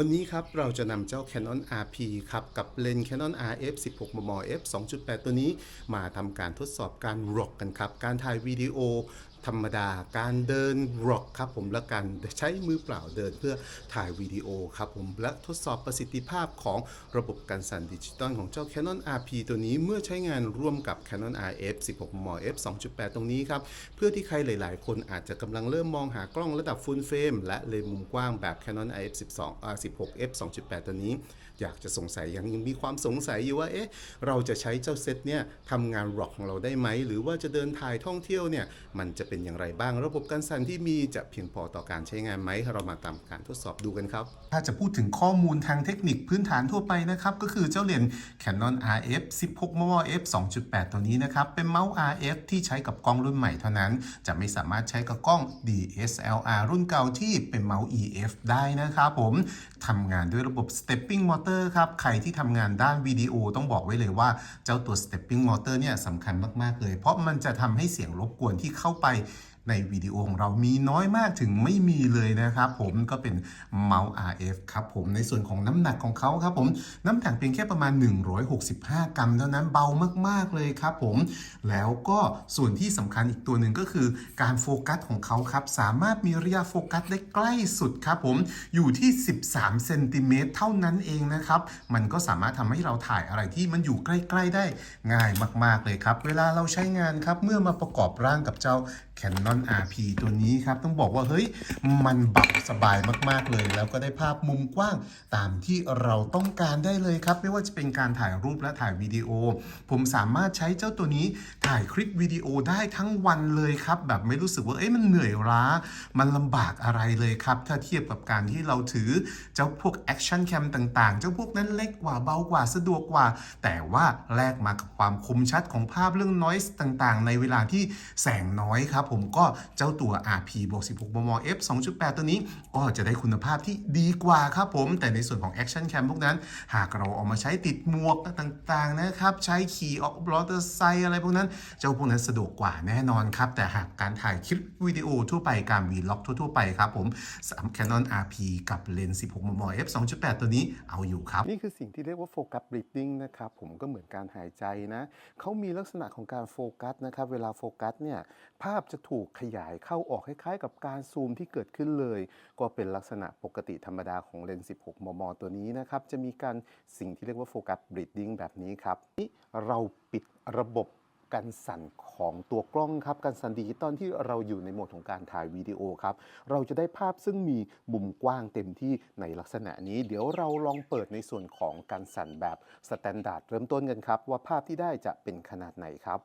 วันนี้ครับเราจะนำเจ้า Canon RP ครับกับเลนส์ Canon RF 16 มม f 2.8 ตัวนี้ มาทำการทดสอบการรอกกันครับ การถ่ายวิดีโอ ธรรมดา การเดิน RAW ครับผมและการใช้มือเปล่าเดินเพื่อถ่ายวิดีโอครับผมและทดสอบประสิทธิภาพของระบบการสั่นดิจิตอลของเจ้า Canon RP ตัวนี้เมื่อใช้งานร่วมกับ Canon RF 16มม f 2.8 ตรงนี้ครับ เพื่อที่ใครหลาย ๆ คนอาจจะกำลังเริ่มมองหากล้องระดับ Full Frame และเลนส์มุมกว้างแบบ Canon RF 12อ่า16 f 2.8 ตัวนี้ อยากจะสงสัยยังยังมีความสงสัยอยู่ว่าเอ๊ะเราจะใช้เจ้าเซตเนี่ยทำงานร็อกของเราได้ไหม หรือว่าจะเดินถ่ายท่องเที่ยวเนี่ยมันจะเป็นอย่างไรบ้าง ระบบการสั่นที่มีจะเพียงพอต่อการใช้งานไหมเรามาตามการทดสอบดูกันครับ ถ้าจะพูดถึงข้อมูลทางเทคนิคพื้นฐานทั่วไปนะครับ ก็คือเจ้าเหรียญ Canon RF 16มม f 2.8 ตัวนี้นะครับ เป็นเมาส์ RF ที่ใช้กับกล้องรุ่นใหม่เท่านั้น จะไม่สามารถใช้กับกล้อง DSLR รุ่นเก่าที่เป็นเมาส์ EF ได้นะครับผมทำงานด้วยระบบ Stepping Motor ครับ ใครที่ทำงานด้านวิดีโอต้องบอกไว้เลยว่าเจ้าตัว Stepping Motor เนี่ยสำคัญมาก ๆ เลย เพราะมันจะทำให้เสียงรบกวนที่เข้าไป ในวิดีโอของเรามีน้อยมากถึงไม่มีเลยนะครับผมก็เป็นเมาส์ RF ครับผมในส่วนของน้ำหนักของเขาครับผมน้ำหนักเพียงแค่ประมาณ 165 กรัมเท่านั้นเบามาก ๆเลยครับผมแล้วก็ส่วนที่สำคัญอีกตัวหนึ่งก็คือการโฟกัสของเขาครับสามารถมีระยะโฟกัสได้ใกล้สุดครับผมอยู่ที่ 13เซนติเมตรเท่านั้นเองนะครับมันก็สามารถทำให้เราถ่ายอะไรที่มันอยู่ใกล้ ๆ ได้ง่ายมาก ๆเลยครับ เวลาเราใช้งานครับเมื่อมาประกอบร่างกับเจ้า Canon RP ตัวนี้ครับต้องบอกว่าเฮ้ยมันเบับสบายมากๆเลย แล้วก็ได้ภาพมุมกว้างตามที่เราต้องการได้เลยครับ ไม่ว่าจะเป็นการถ่ายรูปและถ่ายวิดีโอ ผมสามารถใช้เจ้าตัวนี้ถ่ายคลิปวิดีโอได้ทั้งวันเลยครับ แบบไม่รู้สึกว่าเอ้ยมันเหนื่อยล้า มันลำบากอะไรเลยครับ ถ้าเทียบกับการที่เราถือเจ้าพวกแอคชั่นแคมต่างๆ เจ้าพวกนั้นเล็กกว่าเบากว่าสะดวกกว่า แต่ว่าแลกมากับความคมชัดของภาพเรื่อง noise ต่างๆ ในเวลาที่แสงน้อยครับ ผมก็เจ้าตัว RP บวก16มม f 2.8 ตัวนี้ ก็จะได้คุณภาพที่ดีกว่าครับผม แต่ในส่วนของ Action Cam พวกนั้น หากเราเอามาใช้ติดหมวกต่างๆนะครับ ใช้ขี่ออกมอเตอร์ไซค์อะไรพวกนั้น เจ้าพวกนั้นสะดวกกว่าแน่นอนครับ แต่หากการถ่ายคลิปวิดีโอทั่วไปการ Vlog ทั่วๆไปครับผมสาม Canon RP กับเลนส์16มม f 2.8 ตัวนี้เอาอยู่ครับ นี่คือสิ่งที่เรียกว่าโฟกัส breathing นะครับผมก็เหมือนการหายใจนะเขามีลักษณะของการโฟกัสนะครับเวลาโฟกัสเนี่ยภาพจะถูกขยายเข้าออกคล้ายๆ กับการซูมที่เกิดขึ้นเลย ก็เป็นลักษณะปกติธรรมดาของเลนส์ 16 มม ตัวนี้นะครับ จะมีการสิ่งที่เรียกว่าโฟกัส breathing แบบนี้ครับนี่เราปิดระบบการสั่นของตัวกล้องครับการสั่นดิจิตอลที่เราอยู่ในโหมดของการถ่ายวิดีโอครับ เราจะได้ภาพซึ่งมีมุมกว้างเต็มที่ในลักษณะนี้ เดี๋ยวเราลองเปิดในส่วนของการสั่นแบบสแตนดาร์ดเริ่มต้นกันครับ ว่าภาพที่ได้จะเป็นขนาดไหนครับ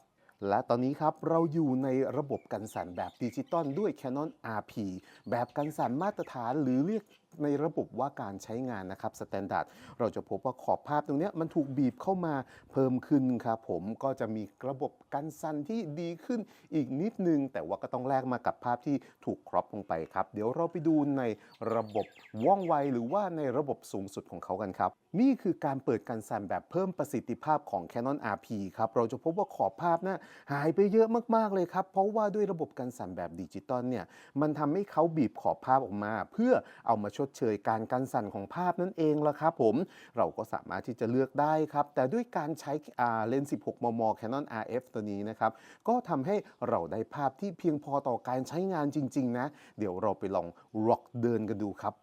และตอนนี้ครับเราอยู่ในระบบกันสั่นแบบดิจิตอลด้วย Canon RP แบบกันสั่นมาตรฐานหรือเรียกในระบบว่าการใช้งานนะครับสแตนดาร์ดเราจะพบว่าขอบภาพตรงนี้มันถูกบีบเข้ามาเพิ่มขึ้นครับผมก็จะมีระบบกันสั่นที่ดีขึ้นอีกนิดนึง แต่ว่าก็ต้องแลกมากับภาพที่ถูกครอปลงไปครับ เดี๋ยวเราไปดูในระบบว่องไวหรือว่าในระบบสูงสุดของเขากันครับ นี่คือการเปิดกันสั่นแบบเพิ่มประสิทธิภาพของ Canon RP ครับ เราจะพบว่าขอบภาพนะหายไปเยอะมาก ๆ เลยครับ เพราะว่าด้วยระบบกันสั่นแบบดิจิตอลเนี่ย มันทำให้เขาบีบขอบภาพออกมา เพื่อเอามาชดเชยการกันสั่นของภาพนั่นเองละครับผม เราก็สามารถที่จะเลือกได้ครับ แต่ด้วยการใช้เลนส์ 16 มม Canon RF ตัวนี้นะครับ ก็ทำให้เราได้ภาพที่เพียงพอต่อการใช้งานจริง ๆ นะ เดี๋ยวเราไปลองร็อกเดินกันดูครับ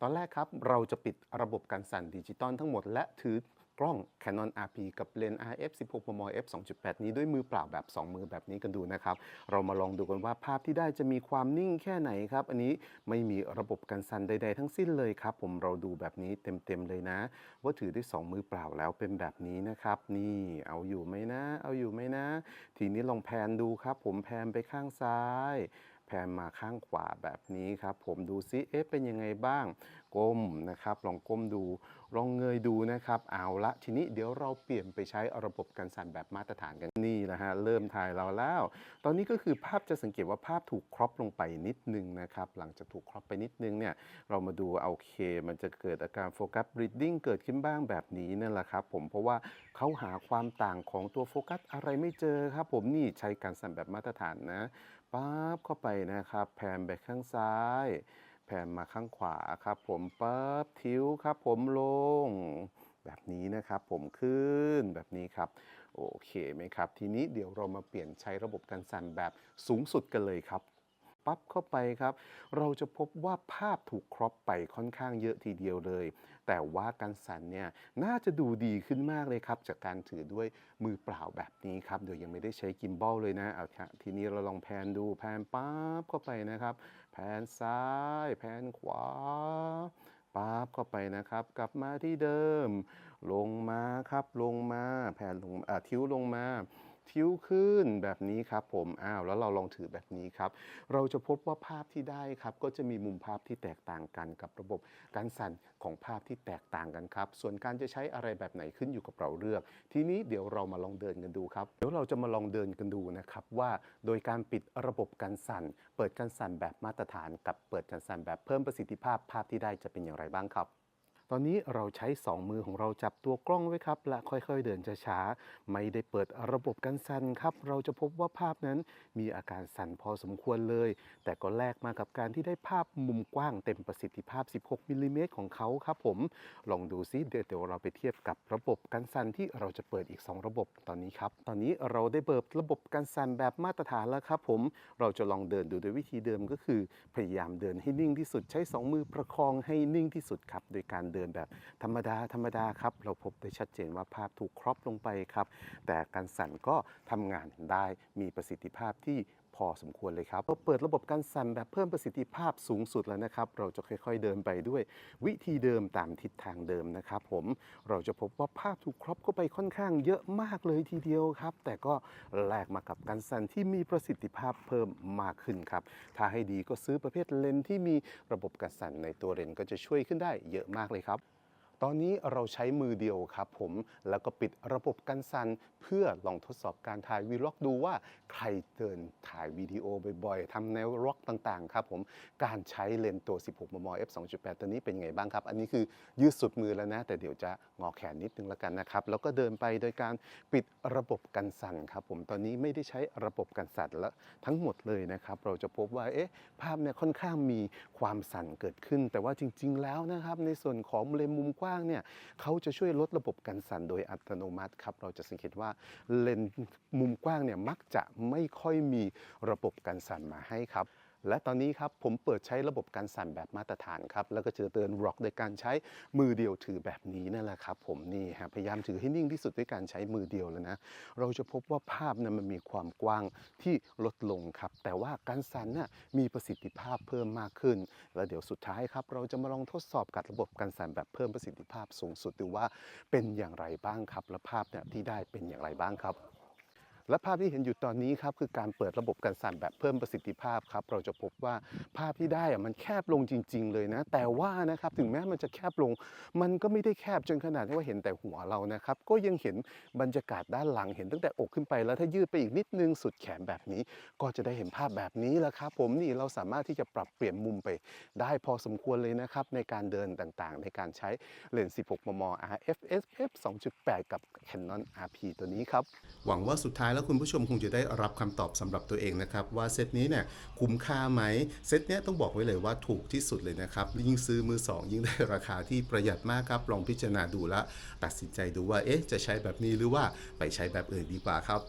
ตอนแรกครับ เราจะปิดระบบการสั่นดิจิตอลทั้งหมด และถือกล้อง Canon RP กับเลนส์ RF 16 มม f 2.8 นี้ด้วยมือเปล่าแบบ 2 มือแบบนี้กันดูนะครับ เรามาลองดูกันว่าภาพที่ได้จะมีความนิ่งแค่ไหนครับ อันนี้ไม่มีระบบการสั่นใด ๆ ทั้งสิ้นเลยครับ ผมเราดูแบบนี้เต็ม ๆ เลยนะ ว่าถือด้วย 2 มือเปล่าแล้วเป็นแบบนี้นะครับ นี่เอาอยู่ไหมนะ เอาอยู่ไหมนะ ทีนี้ลองแพนดูครับ ผมแพนไปข้างซ้าย พนมาข้างขวาแบบนี้ครับ ผมดูซิเอ๊ะเป็นยังไงบ้าง ก้มนะครับ ลองก้มดู ลองเงยดูนะครับ เอาละทีนี้เดี๋ยวเราเปลี่ยนไปใช้ระบบการสั่นแบบมาตรฐานกันนี่นะฮะเริ่มถ่ายเราแล้ว ตอนนี้ก็คือภาพจะสังเกตว่าภาพถูกครอปลงไปนิดนึงนะครับ หลังจากถูกครอปไปนิดนึงเนี่ยเรามาดูโอเค มันจะเกิดอาการโฟกัสบรีดดิ้งเกิดขึ้นบ้างแบบนี้นั่นแหละครับ ผมเพราะว่าเขาหาความต่างของตัวโฟกัสอะไรไม่เจอครับ ผมนี่ใช้การสั่นแบบมาตรฐานนะ ปั๊บเข้าไปนะครับแพนไปข้างซ้ายแพแผ่นมาข้างขวาครับ ผมปั๊บทิ้วครับ ผมลง แบบนี้นะครับผมขึ้นแบบนี้ครับ โอเคไหมครับ ทีนี้เดี๋ยวเรามาเปลี่ยนใช้ระบบการสั่นแบบสูงสุดกันเลยครับ ปั๊บเข้าไปครับ เราจะพบว่าภาพถูกครอปไปค่อนข้างเยอะทีเดียวเลย แต่ว่าการสั่นเนี่ยน่าจะดูดีขึ้นมากเลยครับ จากการถือด้วยมือเปล่าแบบนี้ครับโดยยังไม่ได้ใช้กิมบอลเลยนะเอาค่ะทีนี้เราลองแพนดูแพนปั๊บเข้าไปนะครับ แพนซ้าย แพนขวาปั๊บเข้าไปนะครับ กลับมาที่เดิม ลงมาครับลงมา แผ่นลงทิ้วลงมา ทิ้วขึ้นแบบนี้ครับผมอ้าวแล้วเราลองถือแบบนี้ครับ เราจะพบว่าภาพที่ได้ครับ ก็จะมีมุมภาพที่แตกต่างกันกับระบบการสั่นของภาพที่แตกต่างกันครับ ส่วนการจะใช้อะไรแบบไหนขึ้นอยู่กับเราเลือก ทีนี้เดี๋ยวเรามาลองเดินกันดูครับเดี๋ยวเราจะมาลองเดินกันดูนะครับว่าโดยการปิดระบบการสั่น เปิดการสั่นแบบมาตรฐาน กับเปิดการสั่นแบบเพิ่มประสิทธิภาพภาพที่ได้จะเป็นอย่างไรบ้างครับ ตอนนี้เราใช้ 2 มือของเราจับตัวกล้องไว้ครับ และค่อยๆเดินช้าๆไม่ได้เปิดระบบการสั่นครับ เราจะพบว่าภาพนั้นมีอาการสั่นพอสมควรเลย แต่ก็แลกมากับการที่ได้ภาพมุมกว้างเต็มประสิทธิภาพ 16 มิลลิเมตรของเขาครับผม ลองดูซิเดี๋ยวเราไปเทียบกับระบบการสั่นที่เราจะเปิดอีก 2 ระบบตอนนี้ครับ ตอนนี้เราได้เปิดระบบการสั่นแบบมาตรฐานแล้วครับผม เราจะลองเดินดูโดยวิธีเดิมก็คือ พยายามเดินให้นิ่งที่สุดใช้ 2 มือประคองให้นิ่งที่สุดครับโดยการเดินแบบธรรมดาธรรมดาครับ เราพบได้ชัดเจนว่าภาพถูกครอปลงไปครับ แต่การสั่นก็ทำงานได้มีประสิทธิภาพที่พอสมควรเลยครับเราเปิดระบบการสั่นแบบเพิ่มประสิทธิภาพสูงสุดแล้วนะครับ เราจะค่อยๆเดินไปด้วยวิธีเดิมตามทิศทางเดิมนะครับผม เราจะพบว่าภาพถูกครอปเข้าไปค่อนข้างเยอะมากเลยทีเดียวครับ แต่ก็แลกมากับการสั่นที่มีประสิทธิภาพเพิ่มมากขึ้นครับ ถ้าให้ดีก็ซื้อประเภทเลนส์ที่มีระบบการสั่นในตัวเลนส์ก็จะช่วยขึ้นได้เยอะมากเลยครับครับ ตอนนี้เราใช้มือเดียวครับผม แล้วก็ปิดระบบกันสั่นเพื่อลองทดสอบการถ่ายวีล็อกดูว่าใครเดินถ่ายวิดีโอบ่อยๆทำแนวร็อกต่างๆครับผมการใช้เลนส์ตัว 16 มม f 2.8 ตัวนี้เป็นไงบ้างครับ อันนี้คือยืดสุดมือแล้วนะ แต่เดี๋ยวจะงอแขนนิดนึงแล้วกันนะครับ แล้วก็เดินไปโดยการปิดระบบกันสั่นครับผมตอนนี้ไม่ได้ใช้ระบบกันสั่นแล้วทั้งหมดเลยนะครับ เราจะพบว่าเอ๊ะภาพเนี่ยค่อนข้างมีความสั่นเกิดขึ้น แต่ว่าจริง ๆ แล้วนะครับในส่วนของเลนส์มุมกว้างเนี่ยเขาจะช่วยลดระบบการสั่นโดยอัตโนมัติครับ เราจะสังเกตว่าเลนส์มุมกว้างเนี่ยมักจะไม่ค่อยมีระบบการสั่นมาให้ครับ และตอนนี้ครับผมเปิดใช้ระบบการสั่นแบบมาตรฐานครับ แล้วก็จะเตือนร็อกโดยการใช้มือเดียวถือแบบนี้นั่นแหละครับ ผมนี่ฮะพยายามถือให้นิ่งที่สุดด้วยการใช้มือเดียวแล้วนะ เราจะพบว่าภาพนั้นมันมีความกว้างที่ลดลงครับ แต่ว่าการสั่นน่ะมีประสิทธิภาพเพิ่มมากขึ้น แล้วเดี๋ยวสุดท้ายครับ เราจะมาลองทดสอบกับระบบการสั่นแบบเพิ่มประสิทธิภาพสูงสุดดูว่าเป็นอย่างไรบ้างครับและภาพเนี่ยที่ได้เป็นอย่างไรบ้างครับ และภาพที่เห็นอยู่ตอนนี้ครับคือการเปิดระบบการสั่นแบบเพิ่มประสิทธิภาพครับ เราจะพบว่าภาพที่ได้อะมันแคบลงจริง ๆ เลยนะ แต่ว่านะครับถึงแม้มันจะแคบลง มันก็ไม่ได้แคบจนขนาดที่ว่าเห็นแต่หัวเรานะครับ ก็ยังเห็นบรรยากาศด้านหลังเห็นตั้งแต่อกขึ้นไป แล้วถ้ายืดไปอีกนิดนึงสุดแขนแบบนี้ ก็จะได้เห็นภาพแบบนี้แหละครับผมนี่เราสามารถที่จะปรับเปลี่ยนมุมไป ได้พอสมควรเลยนะครับในการเดินต่างๆ ในการใช้เลนส์ 16 มม RF SF 2.8 กับ Canon RP ตัวนี้ครับหวังว่าสุดท้ายแล้วคุณผู้ชมคงจะได้รับคำตอบสำหรับตัวเองนะครับ ว่าเซตนี้เนี่ยคุ้มค่าไหมเซตเนี้ยต้องบอกไว้เลยว่าถูกที่สุดเลยนะครับ ยิ่งซื้อมือ 2 ยิ่งได้ราคาที่ประหยัดมากครับ ลองพิจารณาดูแลวตัดสินใจดูว่าเอ๊ะจะใช้แบบนี้หรือว่าไปใช้แบบอื่นดีกว่าครับ